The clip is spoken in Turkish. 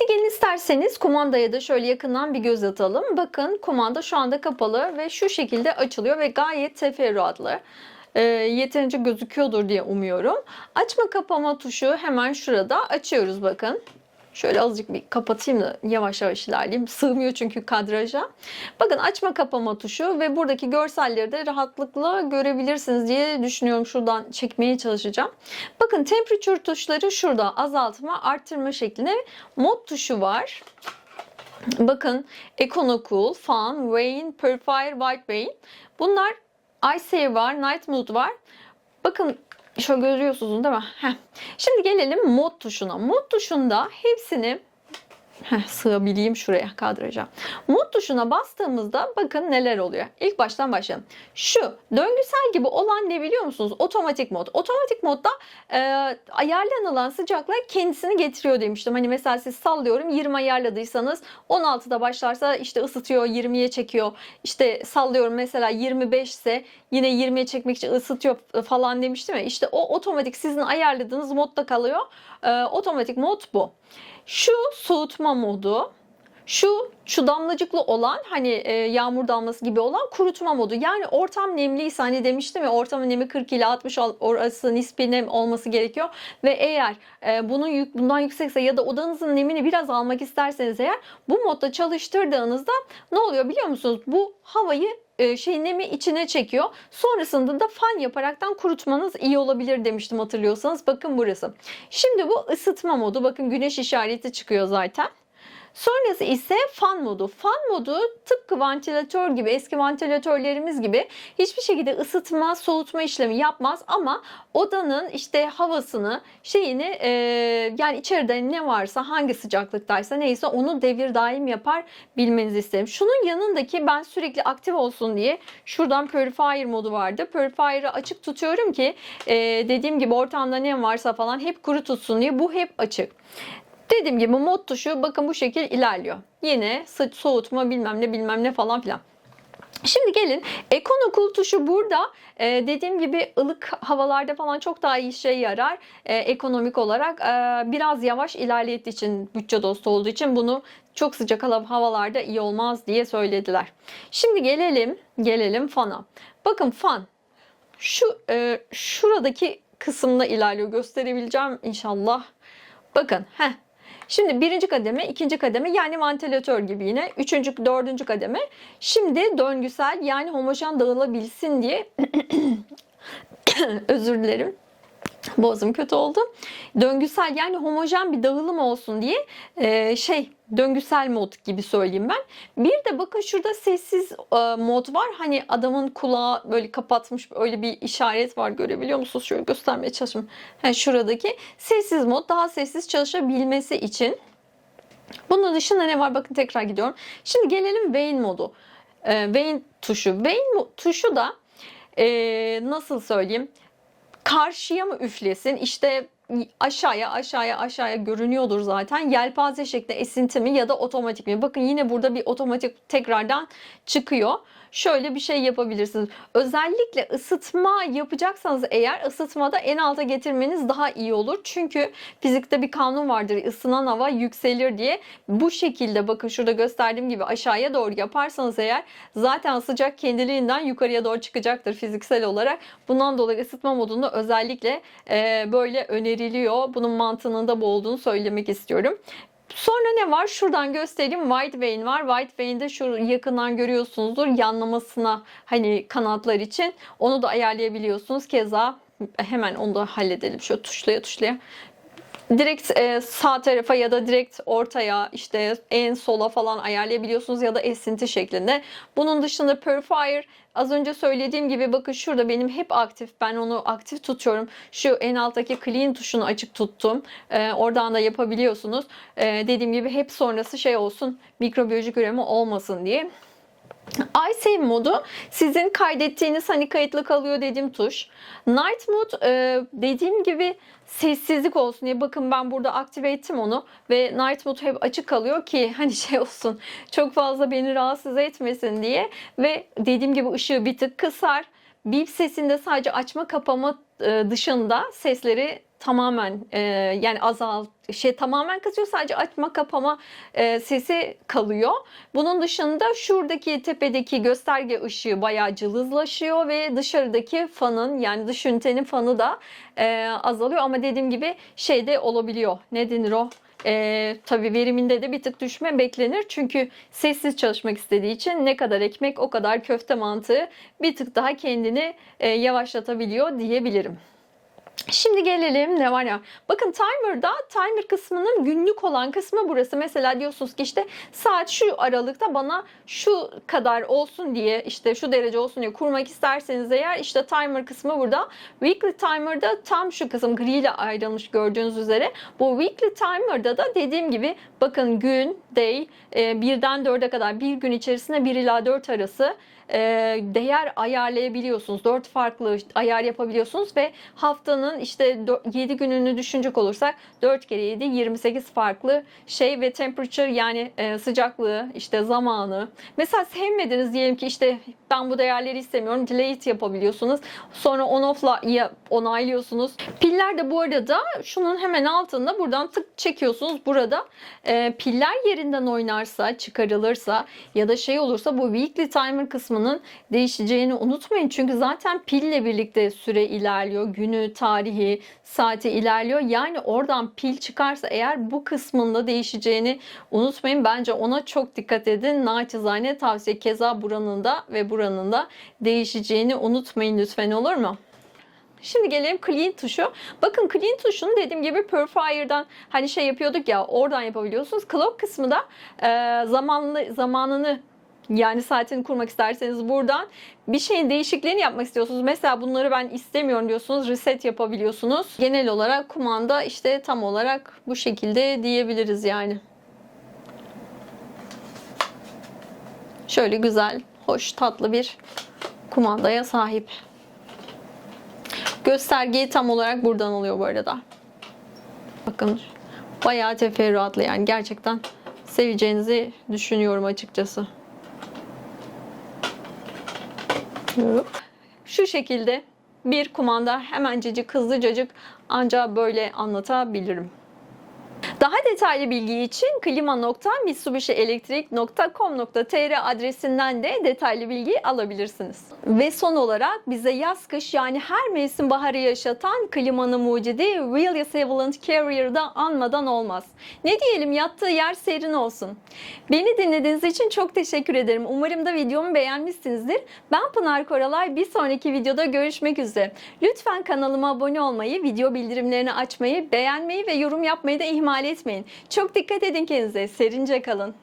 Hadi gelin isterseniz kumandaya da şöyle yakından bir göz atalım. Bakın kumanda şu anda kapalı ve şu şekilde açılıyor ve gayet teferruatlı. Ee, yeterince gözüküyordur diye umuyorum. Açma kapama tuşu hemen şurada açıyoruz bakın. Şöyle azıcık bir kapatayım da yavaş yavaş ilerleyeyim. Sığmıyor çünkü kadraja. Bakın açma kapama tuşu ve buradaki görselleri de rahatlıkla görebilirsiniz diye düşünüyorum. Şuradan çekmeye çalışacağım. Bakın temperature tuşları şurada azaltma, arttırma şeklinde. Mod tuşu var. Bakın Econo Cool, Fan, Rain, Purifier, White Rain. Bunlar iSave var, Night Mode var. Bakın şöyle görüyorsunuz değil mi? Heh. Şimdi gelelim mod tuşuna. Mod tuşunda hepsini Heh, sığabileyim şuraya kadraja. Mod tuşuna bastığımızda bakın neler oluyor. İlk baştan başlayalım. Şu döngüsel gibi olan ne biliyor musunuz? Otomatik mod. Otomatik modda e, ayarlanılan sıcaklık kendisini getiriyor demiştim. Hani mesela siz sallıyorum 20 ayarladıysanız 16'da başlarsa işte ısıtıyor 20'ye çekiyor. İşte sallıyorum mesela 25 ise yine 20'ye çekmek için ısıtıyor falan demiştim ya. İşte o otomatik sizin ayarladığınız modda kalıyor. E, otomatik mod bu. Şu soğutma modu, şu şu damlacıklı olan hani e, yağmur damlası gibi olan kurutma modu. Yani ortam nemliyse hani demiştim ya ortamın nemi 40 ile 60 orası nispi nem olması gerekiyor. Ve eğer e, bunun yük, bundan yüksekse ya da odanızın nemini biraz almak isterseniz eğer bu modda çalıştırdığınızda ne oluyor biliyor musunuz? Bu havayı e, şey nemi içine çekiyor. Sonrasında da fan yaparaktan kurutmanız iyi olabilir demiştim hatırlıyorsanız. Bakın burası. Şimdi bu ısıtma modu. Bakın güneş işareti çıkıyor zaten. Sonrası ise fan modu. Fan modu tıpkı ventilatör gibi, eski ventilatörlerimiz gibi hiçbir şekilde ısıtma, soğutma işlemi yapmaz ama odanın işte havasını, şeyini e, yani içeride ne varsa, hangi sıcaklıktaysa neyse onu devir daim yapar bilmenizi isterim. Şunun yanındaki ben sürekli aktif olsun diye şuradan Purifier modu vardı. Purifier'ı açık tutuyorum ki e, dediğim gibi ortamda ne varsa falan hep kuru tutsun diye bu hep açık. Dediğim gibi mod tuşu bakın bu şekil ilerliyor. Yine soğutma bilmem ne bilmem ne falan filan. Şimdi gelin Cool tuşu burada ee, dediğim gibi ılık havalarda falan çok daha iyi şey yarar ee, ekonomik olarak. Ee, biraz yavaş ilerlettiği için bütçe dostu olduğu için bunu çok sıcak havalarda iyi olmaz diye söylediler. Şimdi gelelim gelelim fana. Bakın fan şu e, şuradaki kısımda ilerliyor gösterebileceğim inşallah. Bakın heh Şimdi birinci kademe, ikinci kademe yani ventilatör gibi yine. Üçüncü, dördüncü kademe. Şimdi döngüsel yani homojen dağılabilsin diye özür dilerim. Boğazım kötü oldu. Döngüsel yani homojen bir dağılım olsun diye e, şey döngüsel mod gibi söyleyeyim ben. Bir de bakın şurada sessiz e, mod var. Hani adamın kulağı böyle kapatmış öyle bir işaret var görebiliyor musunuz? Şöyle göstermeye çalışayım. Yani şuradaki sessiz mod daha sessiz çalışabilmesi için. Bunun dışında ne var? Bakın tekrar gidiyorum. Şimdi gelelim Vane modu. E, Vane tuşu. Vane tuşu da e, nasıl söyleyeyim? Karşıya mı üflesin? İşte aşağıya aşağıya aşağıya görünüyordur zaten. Yelpaze şeklinde esinti mi ya da otomatik mi? Bakın yine burada bir otomatik tekrardan çıkıyor şöyle bir şey yapabilirsiniz. Özellikle ısıtma yapacaksanız eğer ısıtmada en alta getirmeniz daha iyi olur. Çünkü fizikte bir kanun vardır. Isınan hava yükselir diye. Bu şekilde bakın şurada gösterdiğim gibi aşağıya doğru yaparsanız eğer zaten sıcak kendiliğinden yukarıya doğru çıkacaktır fiziksel olarak. Bundan dolayı ısıtma modunda özellikle böyle öneriliyor. Bunun mantığının da bu olduğunu söylemek istiyorum. Sonra ne var? Şuradan göstereyim. White vein var. White vein'de şu yakından görüyorsunuzdur. Yanlamasına hani kanatlar için. Onu da ayarlayabiliyorsunuz. Keza hemen onu da halledelim. Şöyle tuşlaya tuşlaya direkt e, sağ tarafa ya da direkt ortaya işte en sola falan ayarlayabiliyorsunuz ya da esinti şeklinde. Bunun dışında Purifier az önce söylediğim gibi bakın şurada benim hep aktif. Ben onu aktif tutuyorum. Şu en alttaki clean tuşunu açık tuttum. E, oradan da yapabiliyorsunuz. E, dediğim gibi hep sonrası şey olsun mikrobiyolojik üreme olmasın diye iSave modu sizin kaydettiğiniz hani kayıtlı kalıyor dediğim tuş. Night Mode e, dediğim gibi sessizlik olsun diye bakın ben burada aktive ettim onu ve Night Mode hep açık kalıyor ki hani şey olsun çok fazla beni rahatsız etmesin diye ve dediğim gibi ışığı bir tık kısar. Bip sesinde sadece açma kapama e, dışında sesleri tamamen e, yani azalt şey tamamen kısıyor sadece açma kapama e, sesi kalıyor. Bunun dışında şuradaki tepedeki gösterge ışığı bayağı cılızlaşıyor ve dışarıdaki fanın yani dış ünitenin fanı da e, azalıyor ama dediğim gibi şeyde olabiliyor. Ne denir o? E, tabii veriminde de bir tık düşme beklenir. Çünkü sessiz çalışmak istediği için ne kadar ekmek o kadar köfte mantığı bir tık daha kendini e, yavaşlatabiliyor diyebilirim. Şimdi gelelim ne var ya. Bakın timer'da timer kısmının günlük olan kısmı burası. Mesela diyorsunuz ki işte saat şu aralıkta bana şu kadar olsun diye işte şu derece olsun diye kurmak isterseniz eğer işte timer kısmı burada. Weekly timer'da tam şu kısım gri ile ayrılmış gördüğünüz üzere. Bu weekly timer'da da dediğim gibi bakın gün, day e, birden dörde kadar bir gün içerisinde 1 ila 4 arası e, değer ayarlayabiliyorsunuz. 4 farklı ayar yapabiliyorsunuz ve haftanın işte 7 gününü düşünecek olursak 4 kere 7 28 farklı şey ve temperature yani e, sıcaklığı işte zamanı. Mesela sevmediniz diyelim ki işte ben bu değerleri istemiyorum. Delete yapabiliyorsunuz. Sonra on off'la onaylıyorsunuz. Piller de bu arada şunun hemen altında buradan tık çekiyorsunuz. Burada e, piller yerinden oynarsa, çıkarılırsa ya da şey olursa bu weekly timer kısmının değişeceğini unutmayın. Çünkü zaten pille birlikte süre ilerliyor. Günü, tarihi, saati ilerliyor. Yani oradan pil çıkarsa eğer bu kısmında değişeceğini unutmayın. Bence ona çok dikkat edin. Naçizane tavsiye. Keza buranın da ve buranın da değişeceğini unutmayın lütfen olur mu? Şimdi gelelim clean tuşu. Bakın clean tuşunu dediğim gibi Purifier'dan hani şey yapıyorduk ya oradan yapabiliyorsunuz. Clock kısmı da e, zamanlı zamanını yani saatini kurmak isterseniz buradan bir şeyin değişikliğini yapmak istiyorsunuz. Mesela bunları ben istemiyorum diyorsunuz. Reset yapabiliyorsunuz. Genel olarak kumanda işte tam olarak bu şekilde diyebiliriz yani. Şöyle güzel, hoş, tatlı bir kumandaya sahip. Göstergeyi tam olarak buradan alıyor bu arada. Bakın bayağı teferruatlı yani gerçekten seveceğinizi düşünüyorum açıkçası. Şu şekilde bir kumanda hemencecik hızlıcacık ancak böyle anlatabilirim. Daha detaylı bilgi için klima.mitsubishielektrik.com.tr adresinden de detaylı bilgi alabilirsiniz. Ve son olarak bize yaz kış yani her mevsim baharı yaşatan klimanın mucidi Really Savalent Carrier'da anmadan olmaz. Ne diyelim yattığı yer serin olsun. Beni dinlediğiniz için çok teşekkür ederim. Umarım da videomu beğenmişsinizdir. Ben Pınar Koralay. Bir sonraki videoda görüşmek üzere. Lütfen kanalıma abone olmayı, video bildirimlerini açmayı, beğenmeyi ve yorum yapmayı da ihmal etmeyin. Çok dikkat edin kendinize. Serince kalın.